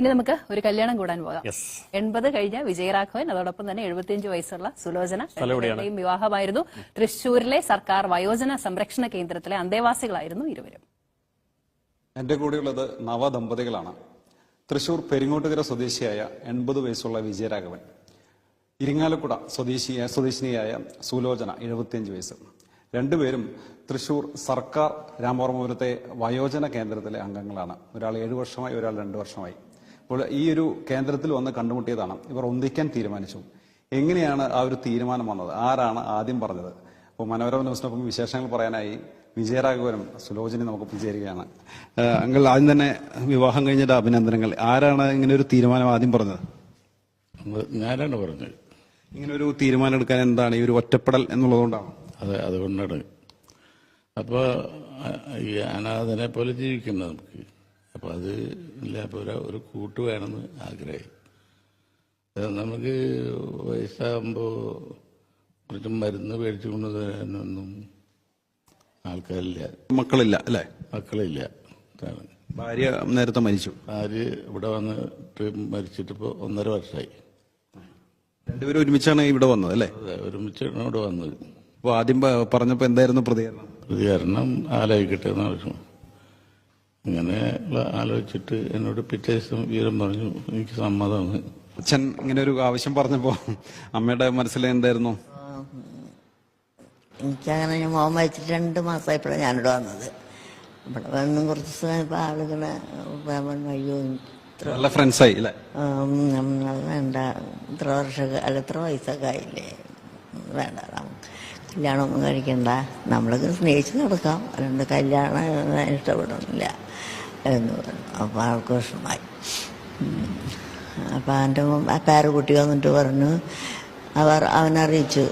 ഇനി നമുക്ക് ഒരു കല്യാണം കൂടാൻ പോകാം. എൺപത് കഴിഞ്ഞ വിജയരാഘവൻ അതോടൊപ്പം തന്നെ എഴുപത്തിയഞ്ച് വയസ്സുള്ള സുലോചന രണ്ടുപേരുടെയും വിവാഹമായിരുന്നു. തൃശൂരിലെ സർക്കാർ വയോജന സംരക്ഷണ കേന്ദ്രത്തിലെ അന്തേവാസികളായിരുന്നു ഇരുവരും. എന്റെ കൂടെയുള്ളത് നവദമ്പതികളാണ്. തൃശൂർ പെരിങ്ങോട്ടുകര സ്വദേശിയായ എൺപത് വയസ്സുള്ള വിജയരാഘവൻ. ഇരിങ്ങാലക്കുട സ്വദേശിയായ സ്വദേശിനിയായ സുലോചന എഴുപത്തിയഞ്ച് വയസ്സ്. രണ്ടുപേരും തൃശൂർ സർക്കാർ രാമവർമ്മപുരത്തെ വയോജന കേന്ദ്രത്തിലെ അംഗങ്ങളാണ്. ഒരാൾ ഏഴു വർഷമായി ഒരാൾ രണ്ടു വർഷമായി. അപ്പോൾ ഈ ഒരു കേന്ദ്രത്തിൽ വന്ന് കണ്ടുമുട്ടിയതാണ്. ഇവർ ഒന്നിക്കാൻ തീരുമാനിച്ചു. എങ്ങനെയാണ് ആ ഒരു തീരുമാനം വന്നത്? ആരാണ് ആദ്യം പറഞ്ഞത്? അപ്പോൾ മനോരമ ന്യൂസിനൊപ്പം വിശേഷങ്ങൾ പറയാനായി വിജയരാഘവനും സുലോചനെ നമുക്ക് വിചാരിക്കുകയാണ് അങ്ങൾ ആദ്യം തന്നെ വിവാഹം കഴിഞ്ഞിട്ട് അഭിനന്ദനങ്ങൾ. ആരാണ് ഇങ്ങനെ ഒരു തീരുമാനം ആദ്യം പറഞ്ഞത്? ഞാനാണ് പറഞ്ഞത്. ഇങ്ങനെ ഒരു തീരുമാനം എടുക്കാൻ എന്താണ് ഈ ഒരു ഒറ്റപ്പെടൽ എന്നുള്ളതുകൊണ്ടാണ്? അതെ അതുകൊണ്ടാണ്. അപ്പോൾ ഈ അനാഥനെ പോലെ ജീവിക്കണം നമുക്ക്. അപ്പോൾ അത് ഇല്ല ഒരു കൂട്ട് വേണമെന്ന് ആഗ്രഹമായി നമുക്ക് വയസ്സാകുമ്പോൾ കുറച്ച് മരുന്ന് മേടിച്ചു കൊണ്ട് തരാനൊന്നും ആൾക്കാരില്ല. മക്കളില്ല അല്ലേ? മക്കളില്ല. ഭാര്യ നേരത്തെ മരിച്ചു. ഭാര്യ ഇവിടെ വന്നിട്ട് മരിച്ചിട്ടിപ്പോൾ ഒന്നര വർഷമായി രണ്ടുപേരും ഒരുമിച്ചാണ് ഇവിടെ വന്നത് അല്ലേ? ഒരുമിച്ചാണ് ഇവിടെ വന്നത്. അപ്പോൾ ആദ്യം പറഞ്ഞപ്പോൾ എന്തായിരുന്നു പ്രതികരണം? പ്രതികരണം ആലോചിക്കട്ടെ എന്ന് പറഞ്ഞു ഇങ്ങനെ ഉള്ള ആലോചിച്ചിട്ട് എന്നോട് പിറ്റേ ദിവസം വീരം പറഞ്ഞു എനിക്ക് സമ്മതമാണ്. അച്ഛൻ ഇങ്ങനെ ഒരു ആവശ്യം പറഞ്ഞപ്പോ അമ്മയുടെ മനസ്സിൽ എന്തായിരുന്നു? എനിക്കങ്ങനെ ഞാൻ മോൻ മരിച്ചിട്ട് രണ്ട് മാസമായപ്പോഴാണ് ഞാനിവിടെ വന്നത്. ഇവിടെ വന്നും കുറച്ച് സമയപ്പോൾ ആളുകളെ അയ്യോ ഇത്ര നല്ല ഫ്രണ്ട്സായി അല്ലേ? വേണ്ട. ഇത്ര വർഷമൊക്കെ അല്ല ഇത്ര വയസ്സൊക്കെ ആയില്ലേ? വേണ്ട കല്യാണമൊന്നും കഴിക്കണ്ട. നമ്മളൊക്കെ സ്നേഹിച്ച് നടക്കാം. അതുകൊണ്ട് കല്യാണം ഇഷ്ടപ്പെടുന്നില്ല എന്ന് പറഞ്ഞു. അപ്പോൾ ആൾക്ക് വിഷമായി എന്റെ പേരക്കുട്ടി വന്നിട്ട് പറഞ്ഞു അവർ അവനറിയിച്ചു.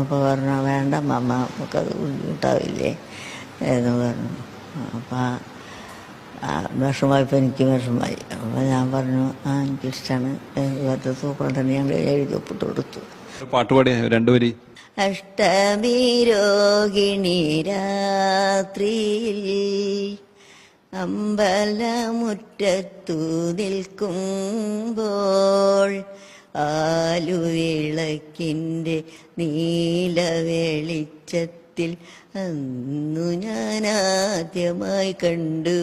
അപ്പോൾ പറഞ്ഞു വേണ്ട മമ്മ നമുക്കത് ബുദ്ധിമുട്ടാവില്ലേ? എന്ന് പറഞ്ഞു. അപ്പം വിഷമായപ്പോൾ എനിക്ക് വിഷമായി അപ്പോൾ ഞാൻ പറഞ്ഞു ആ എനിക്കിഷ്ടമാണ് ഇവരുടെ സൂപ്രണ്ടനെ ഞാൻ എഴുതി ഒപ്പിട്ട് കൊടുത്തു. പാട്ടുപാടിയാണ് പാട്ടുപാടി രണ്ടുപേരി അഷ്ടമി രോഹിണി രാത്രിയിൽ അമ്പലമുറ്റത്തു നിൽക്കുമ്പോൾ ആലുവിളക്കിന്റെ നീല വെളിച്ചത്തിൽ അന്നു ഞാൻ ആദ്യമായി കണ്ടു.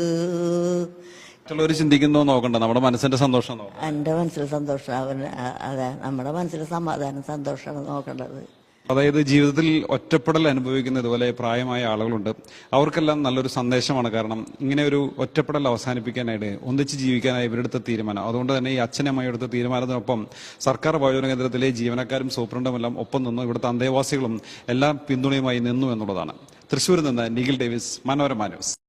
മറ്റുള്ളവർ ചിന്തിക്കുന്നോ നോക്കണ്ട. നമ്മുടെ മനസ്സിന്റെ സന്തോഷം എന്റെ മനസ്സിൽ സന്തോഷം. അവൻ അതെ നമ്മുടെ മനസ്സിൽ സമാധാനം സന്തോഷമാണ് നോക്കേണ്ടത്. അതായത് ജീവിതത്തിൽ ഒറ്റപ്പെടൽ അനുഭവിക്കുന്ന ഇതുപോലെ പ്രായമായ ആളുകളുണ്ട്. അവർക്കെല്ലാം നല്ലൊരു സന്ദേശമാണ് കാരണം ഇങ്ങനെ ഒരു ഒറ്റപ്പെടൽ അവസാനിപ്പിക്കാനായിട്ട് ഒന്നിച്ച് ജീവിക്കാനായി ഇവരെടുത്ത തീരുമാനം. അതുകൊണ്ട് തന്നെ ഈ അച്ഛനമ്മയെടുത്ത തീരുമാനത്തിനൊപ്പം സർക്കാർ വയോജന കേന്ദ്രത്തിലെ ജീവനക്കാരും സൂപ്രണ്ടും എല്ലാം ഒപ്പം നിന്നു ഇവിടുത്തെ അന്തേവാസികളും എല്ലാം പിന്തുണയുമായി നിന്നു എന്നുള്ളതാണ്. തൃശൂരിൽ നിന്ന് നിഖിൽ ഡേവിസ് മനോരമ ന്യൂസ്.